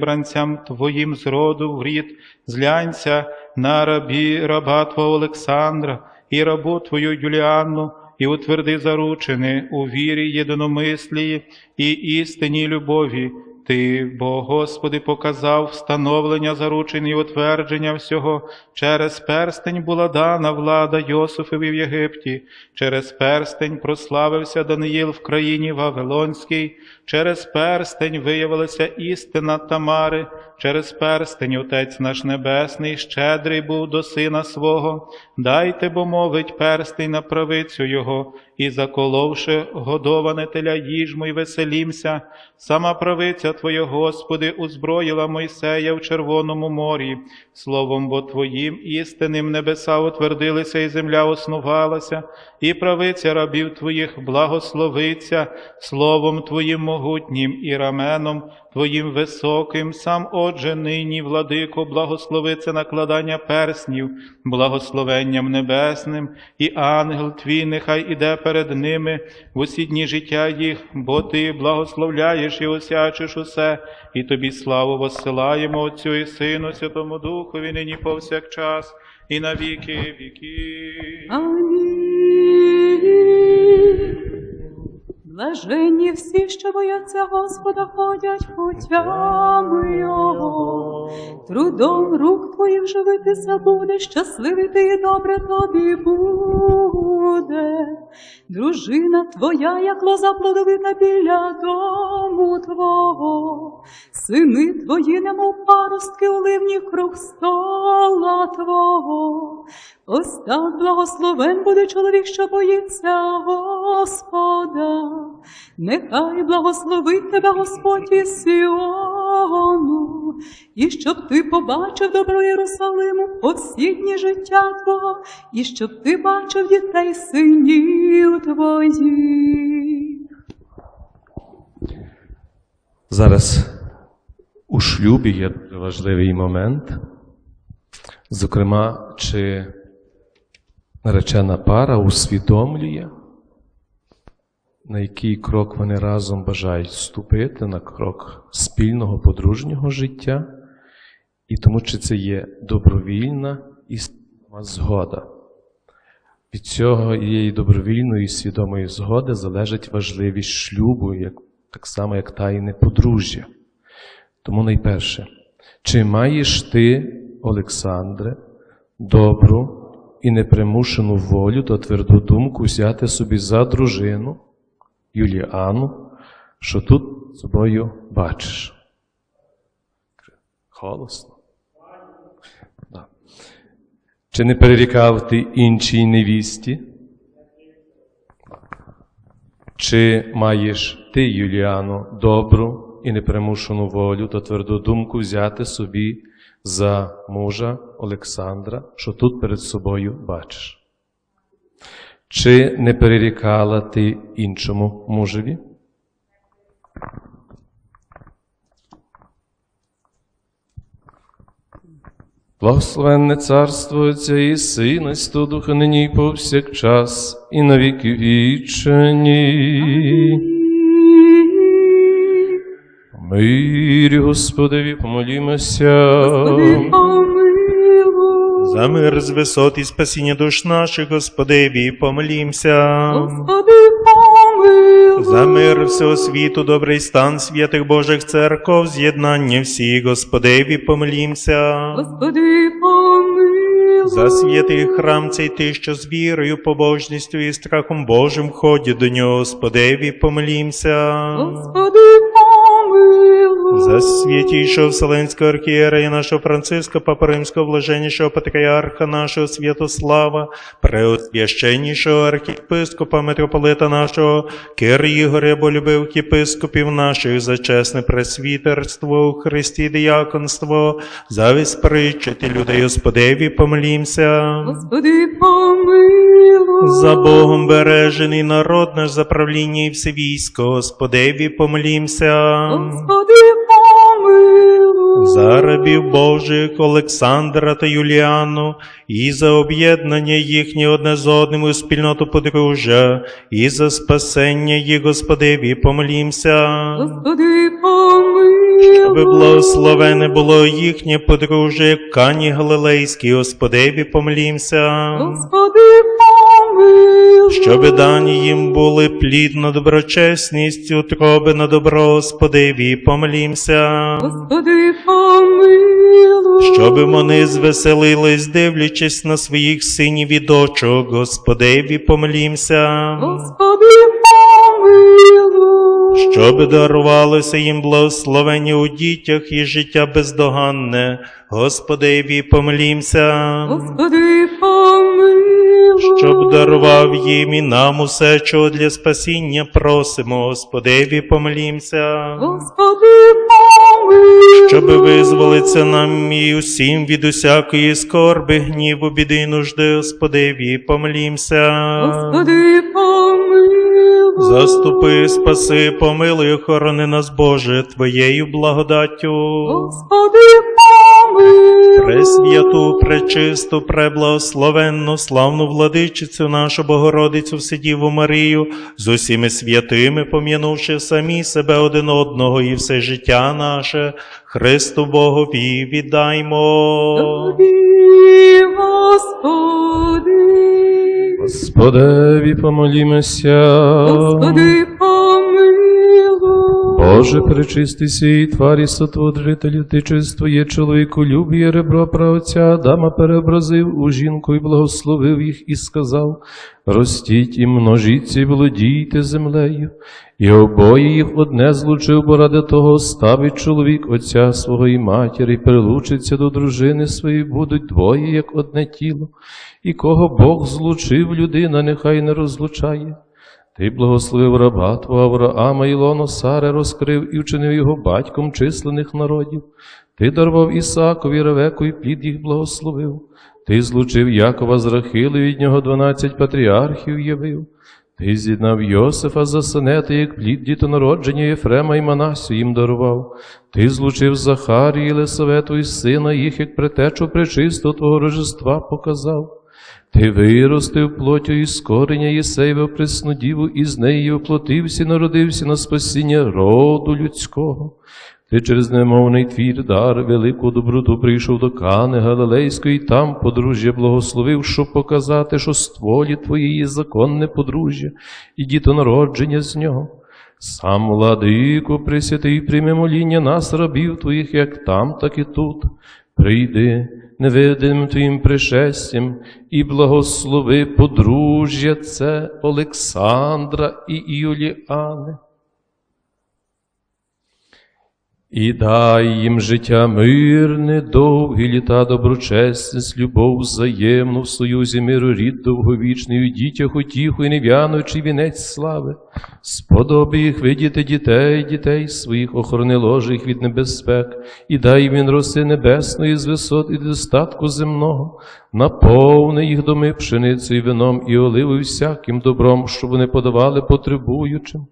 вибранцям Твоїм з роду в рід, зглянься на рабі раба Твого Олександра і рабу Твою Юліанну, і утверди заручини у вірі єдиномислії і істинній любові. Ти, бо Господи, показав встановлення заручин і утвердження всього. Через перстень була дана влада Йосифові в Єгипті, через перстень прославився Даниїл в країні Вавилонській, через перстень виявилася істина Тамари, через перстень Отець наш Небесний щедрий був до сина свого. Дайте, бо мовить перстень на правицю його, і заколовши годоване теля їжму й веселімся. Сама правиця Твоя, Господи, узброїла Мойсея в Червоному морі, словом бо Твоїм істинним небеса утвердилися, і земля основалася, і правиця рабів Твоїх благословиться, словом Твоїм могутнім і раменом Твоїм високим, сам отже нині, владико, благослови це накладання перснів, благословенням небесним, і ангел Твій нехай іде перед ними в усі дні життя їх, бо Ти благословляєш і осячиш усе, і Тобі славу воссилаємо Отцю і Сину, Святому Духові, нині повсякчас, і на віки віків. Блаженні всі, що бояться Господа, ходять путями Його. Трудом рук твоїх живитися буде, щасливий ти і добре тобі буде. Дружина твоя, як лоза плодовита біля дому твого. Сини твої, немов паростки оливні круг стола твого. Ось так благословен буде чоловік, що боїться Господа. Нехай благословить тебе Господь із Сіону, і щоб ти побачив добро Єрусалиму по життя твого, і щоб ти бачив дітей синів твоїх. Зараз у шлюбі є дуже важливий момент. Зокрема, чи наречена пара усвідомлює, на який крок вони разом бажають вступити, на крок спільного подружнього життя, і тому, чи це є добровільна і свідома згода. Від цього її добровільної і свідомої згоди залежить важливість шлюбу, як, так само, як тайне подружжя. Тому найперше, чи маєш ти, Олександре, добру і непримушену волю та тверду думку взяти собі за дружину Юліану, що тут собою бачиш? Голосно. Да. Чи не перерікав ти іншій невісті? Чи маєш ти, Юліано, добру і непримушену волю та тверду думку взяти собі за мужа Олександра, що тут перед собою бачиш? Чи не перерікала ти іншому мужеві? Благословенне царство Отця і Сина, і Святого Духа нині і повсякчас, і на віки вічені. Мирі Господеві помолімося. Господи. За мир з висот і спасіння душ наших, Господеві, помолімся. Господи, помилуй. За мир всього світу, добрий стан святих Божих церков, з'єднання всіх, Господеві, помолімся. Господи, помилуй. За святий храм цей ти, що з вірою, побожністю і страхом Божим ходять до нього, Господеві, помолімся. Господи. За святійшого Вселенського архієрея нашого Франциска, Папа Римського, блаженнішого патріарха нашого Святослава, преосвященнішого архієпископа, митрополита нашого, Кир Ігоря, болюбив єпископів наших, за чесне пресвітерство у Христі діяконство, за віспричити людей Господеві, помолімся. Господи, помилуй. За Богом бережений народ наш за правління і все військо, Господеві, помолімся. Господи. За рабів Божих Олександра та Юліану, і за об'єднання їхнє одне з одним у спільноту подружжя, і за спасення їх, Господеві, помолімся. Господи, помилуй. Аби благословене було їхнє подружжя, як Кані Галилейській, Господеві помолімся. Господи, помилуй. Щоби дані їм були плід на доброчесність, утроби на добро Господеві помолімся. Господи, помилуй. Щоби вони звеселились, дивлячись на своїх синів і дочок, Господеві помолімся. Господи, помилуй. Щоби дарувалося їм благословення у дітях і життя бездоганне, Господеві помолімся. Господи, помилуй. Дарував їм і нам усе, чого для спасіння просимо, Господеві помолімся. Господи, помилуй. Щоб визволиться нам і усім від усякої скорби, гніву, біди нужди, Господеві помолімся. Господи, помилуй. Заступи, спаси, помилуй, охорони нас, Боже, Твоєю благодаттю. Господи, помилуй. Пресвяту, пречисту, преблагословенну, славну владичицю нашу Богородицю Вседіву Марію, з усіми святими, пом'янувши самі себе один одного і все життя наше, Христу Богові віддаймо. Тобі, Господи. Господеві помолімося. Господи, помилуй. Боже, пречисти сій тварі сотворителю, ти чиствоє чоловіку любіє ребро правця Адама переобразив у жінку і благословив їх і сказав, ростіть і множіться, і володійте землею. І обоє їх одне злучив, бо ради того ставить чоловік отця свого і матір, і прилучиться до дружини своєї, будуть двоє, як одне тіло, і кого Бог злучив, людина нехай не розлучає. Ти благословив раба Твого Авраама і лоно розкрив і вчинив його батьком численних народів. Ти дарував Ісакові Ревеку і плід їх благословив. Ти злучив Якова з Рахилою, від нього дванадцять патріархів явив. Ти з'єднав Йосифа за синети, як плід дітонародження Єфрема і Манасю їм дарував. Ти злучив Захарію і Лисавету і сина їх, як притечу пречисто Твого рожества показав. Ти виростив плотю із кореня Єсеєва преснодіву, і з неї оплотився, народився на спасіння роду людського. Ти через немовний твір дар велику доброту прийшов до Кани Галилейської, і там подружжя благословив, щоб показати, що стволі твої є законне подружжя, і дітонародження з нього. Сам владику присвятий прийми моління нас, рабів твоїх, як там, так і тут. Прийди невидимим твоїм пришестям і благослови подружжя це Олександра і Юліани. І дай їм життя мирне, довгі літа, доброчесність, любов взаємну в союзі миру рід довговічний, у дітях утіху і нев'януючий вінець слави. Сподоби їх видіти дітей, дітей своїх, охорони ложи їх від небезпек, і дай він роси небесної з висот і достатку земного, наповни їх доми пшеницею, вином і оливою всяким добром, щоб вони подавали потребуючим.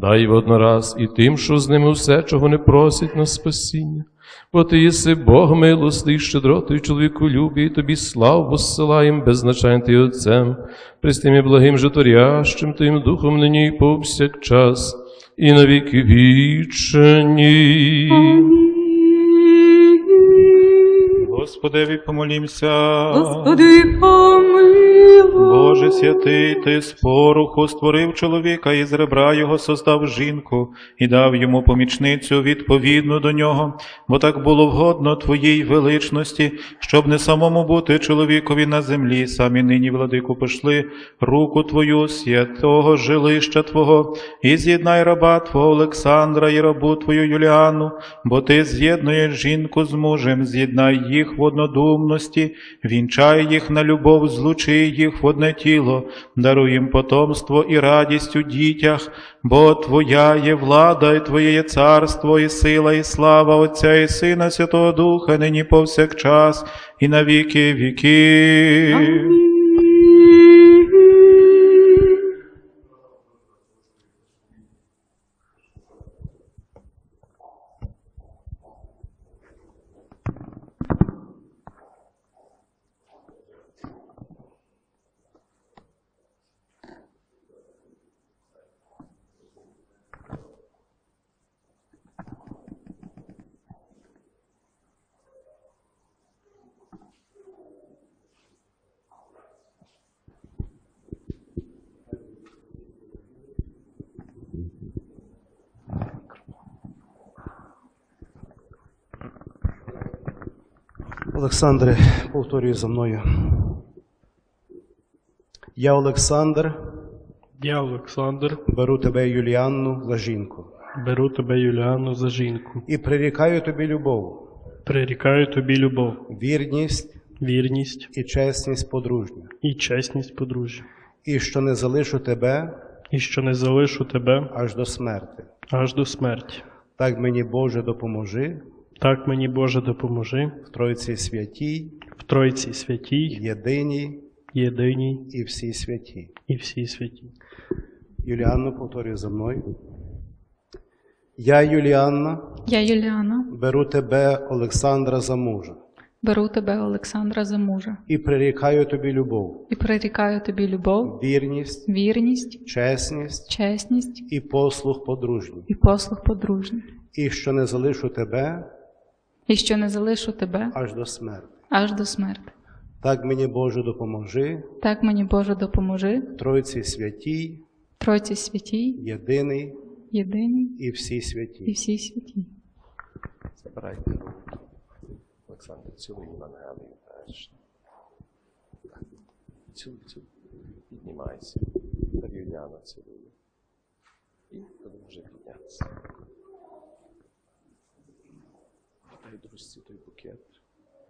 Дай воднораз і тим, що з ними все, чого не просять на спасіння. Бо ти єси Бог милостий, щедротою чоловіку любі, і тобі славу посилаєм, беззначайн ти Отцем, престим і благим житорящим Твоїм духом нині і повсякчас, і навіки вічні. Господеві помолімся. Господи, помилуй. Боже святий, ти з поруху створив чоловіка і з ребра його создав жінку і дав йому помічницю відповідну до нього, бо так було вгодно твоїй величності, щоб не самому бути чоловікові на землі, самі нині, владику, пошли руку твою, святого жилища Твого, і з'єднай раба Твого Олександра і рабу Твою Юліану, бо ти з'єднуєш жінку з мужем, з'єднай їх в однодумності, вінчай їх на любов, злучи їх в одне тіло, даруй їм потомство і радість у дітях, бо Твоя є влада, і Твоє є царство, і сила, і слава Отця і Сина, Святого Духа, нині повсякчас, і на віки віків. Олександре, повторюй за мною. Я, Олександр, Я, Олександр, беру тебе, Юліанну, за жінку. Беру тебе, Юліану, за жінку, і прирікаю тобі любов, прирікаю тобі любов, вірність. Вірність. І чесність подружню, і чесність подружжя, і що не залишу тебе і що не залишу тебе аж до смерти. аж до смерті. Так мені, Боже, допоможи Так мені Боже допоможи в Тройці святій, в Тройці святій, єдиній єдиній і всій святій. і всій святій. Юліанну, повторюй за мною. Я, Юліанна, Я Юліана, беру тебе, Олександра, за мужа беру тебе, Олександра, за мужа, і прирікаю тобі любов, і прирікаю тобі любов, вірність, вірність, чесність чесність і послуг подружній, і послуг подружній, і що не залишу тебе і що не залишу тебе аж до смерти. аж до смерти. Так мені, Боже, допоможи, Так мені Боже допоможи, Тройці святій, Тройці святій, єдиний єдиній і всій і святій. всій святій. Забирайте руку. Олександр, цілуй Євангелію. Цілуй, цілуй. Піднімайся. Юліана цілує. І допоможе піднятися. Дай дружці той букет.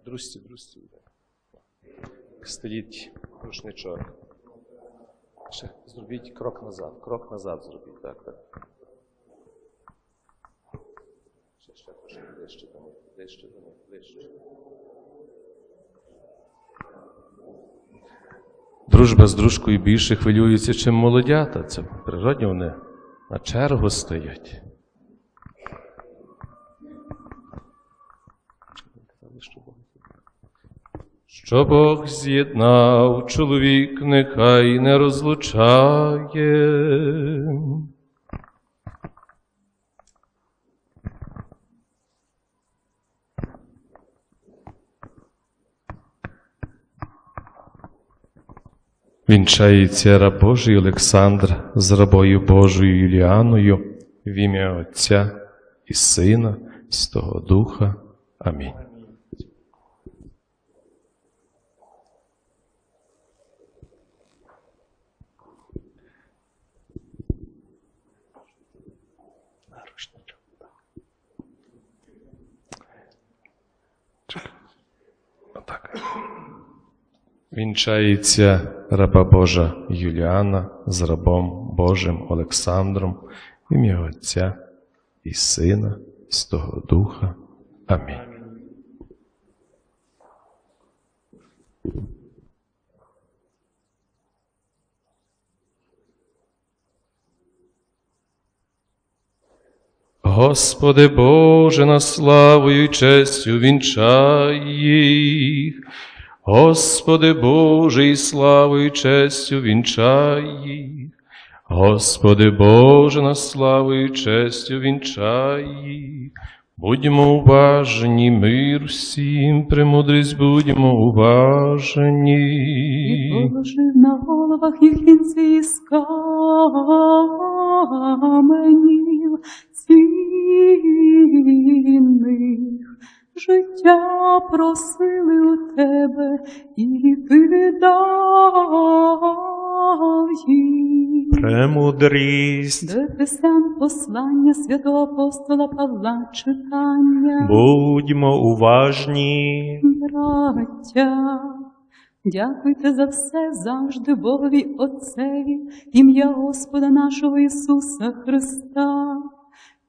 Дружці. йде. Стоїть рушничок. Ще зробіть крок назад. Крок назад зробіть. Так, так. Ще, ще трошки ближче до них, ближче до них, ближче. Дружба з дружкою більше хвилюється, чим молодята. Це природні вони на чергу стоять. Що Бог з'єднав, чоловік нехай не розлучає. Вінчається раб Божий Олександр з рабою Божою Юліаною в ім'я Отця і Сина, Святого Духа. Амінь. Отак. Вінчається раба Божа Юліана з рабом Божим Олександром ім'я Отця і Сина, і Святого Духа. Амінь. Господи Боже, на славою і честю вінчай їх. Господи Боже, і славою і честю вінчай їх. Господи Боже, на славою і честю вінчай їх. Будьмо уважні, мир всім, премудрість будьмо уважні. Положив на головах їх вінці із каменів цінних. Життя просили у тебе, і ти дав їм. Премудрість, До Ефесян послання святого апостола Павла читання. будьмо уважні. Браття, дякуйте за все завжди Богові Отцеві, ім'я Господа нашого Ісуса Христа.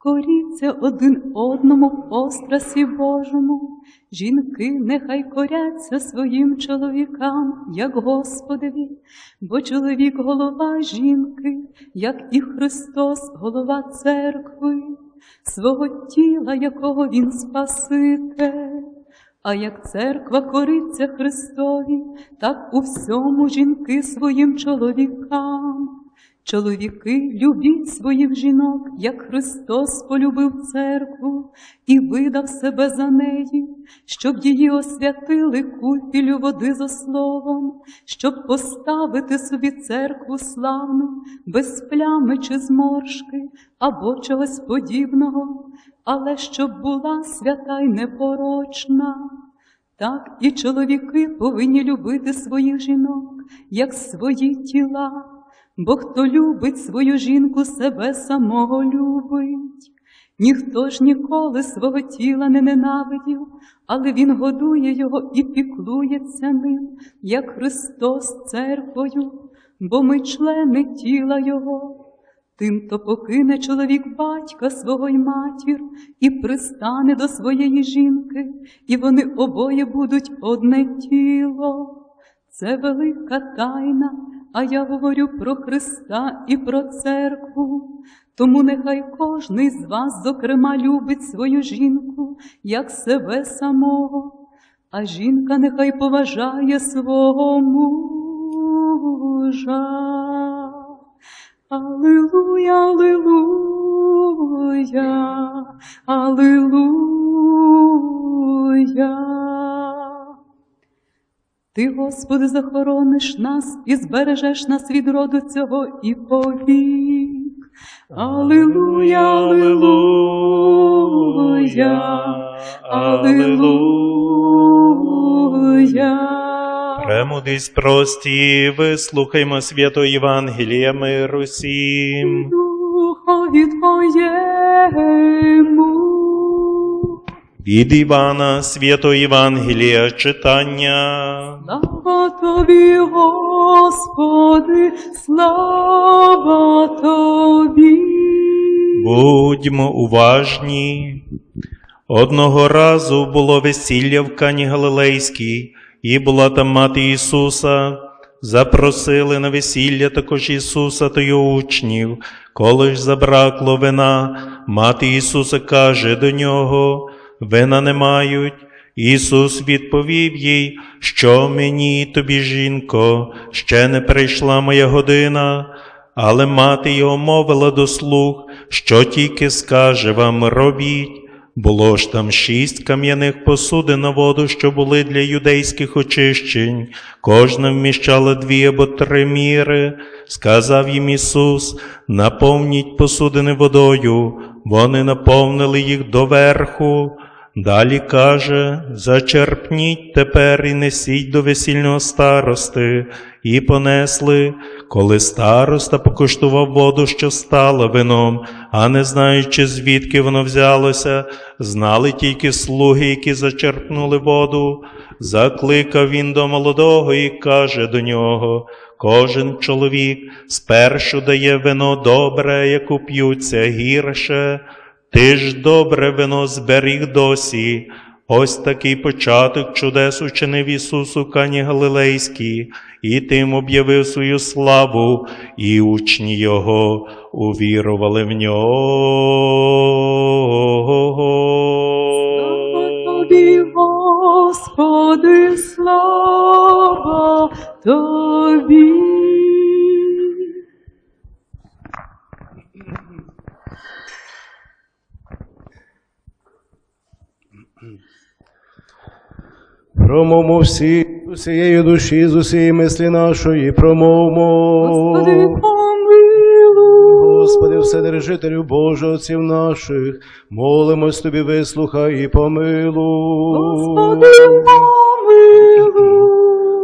Коріться один одному пострасі Божому. Жінки нехай коряться своїм чоловікам, як Господеві, бо чоловік голова жінки, як і Христос голова церкви, свого тіла, якого Він Спаситель. А як церква кориться Христові, так у всьому жінки своїм чоловікам. Чоловіки, любіть своїх жінок, як Христос полюбив церкву і видав себе за неї, щоб її освятили купілю води за словом, щоб поставити собі церкву славну, без плями чи зморшки або чогось подібного, але щоб була свята й непорочна. Так і чоловіки повинні любити своїх жінок, як свої тіла, бо хто любить свою жінку, себе самого любить. Ніхто ж ніколи свого тіла не ненавидів, але Він годує його і піклується ним, як Христос церквою, бо ми члени тіла Його. Тимто покине чоловік батька свого й матір і пристане до своєї жінки, і вони обоє будуть одне тіло. Це велика тайна, а я говорю про Христа і про церкву. Тому нехай кожний з вас, зокрема, любить свою жінку, як себе самого, а жінка нехай поважає свого мужа. Аллилуйя, аллилуйя, аллилуйя. Ти, Господи, захорониш нас і збережеш нас від роду цього і повік. Аллилуйя, аллилуйя, аллилуйя. Премудись прості, вислухаймо свято Євангелія миру всім. Духові Твоєму. Від Івана свято Євангелія читання. Слава Тобі, Господи, слава Тобі. Будьмо уважні. Одного разу було весілля в Кані Галилейській, і була там мати Ісуса. Запросили на весілля також Ісуса та його учнів. Коли ж забракло вина, мати Ісуса каже до нього, вина не мають. Ісус відповів їй, що мені тобі, жінко, ще не прийшла моя година. Але мати його мовила до слуг, що тільки скаже вам робіть. Було ж там шість кам'яних посудин на воду, що були для юдейських очищень, кожна вміщала дві або три міри. Сказав їм Ісус, наповніть посудини водою, вони наповнили їх доверху. Далі каже, зачерпніть тепер і несіть до весільного старости, і понесли, коли староста покуштував воду, що стала вином, а не знаючи, звідки воно взялося, знали тільки слуги, які зачерпнули воду. Закликав він до молодого і каже до нього, кожен чоловік спершу дає вино добре, як уп'ються гірше, ти ж добре вино зберіг досі. Ось такий початок чудес учинив Ісус у Кані Галилейській, і тим об'явив свою славу, і учні Його увірували в нього. Тобі, Господи, слава Тобі. Промовмо всі з усієї душі, з усієї мислі нашої, промовмо. Господи, помилуй. Господи, Вседержителю Боже, отців наших, молимось Тобі, вислухай і помилуй. Господи, помилуй.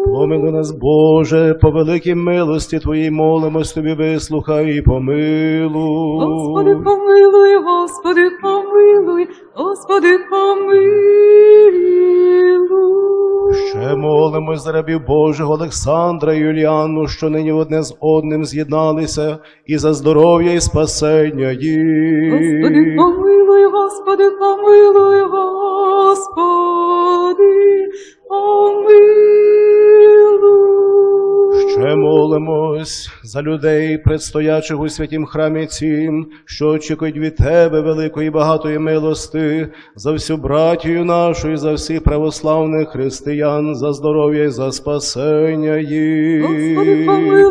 Помилуй нас, Боже, по великій милості Твоїй молимось Тобі, вислухай і помилуй. Господи, помилуй, Господи, помилуй, Господи, помилуй. Молимось за рабів Божого Олександра і Юліану, що нині одне з одним з'єдналися, і за здоров'я і спасення їх. Господи, помилуй, Господи, помилуй, Господи, помилуй. Ще молимось за людей, предстоячих у святім храмі цім, що очікують від Тебе великої багатої милости, за всю братію нашу і за всіх православних християн, за здоров'я і за спасення їх.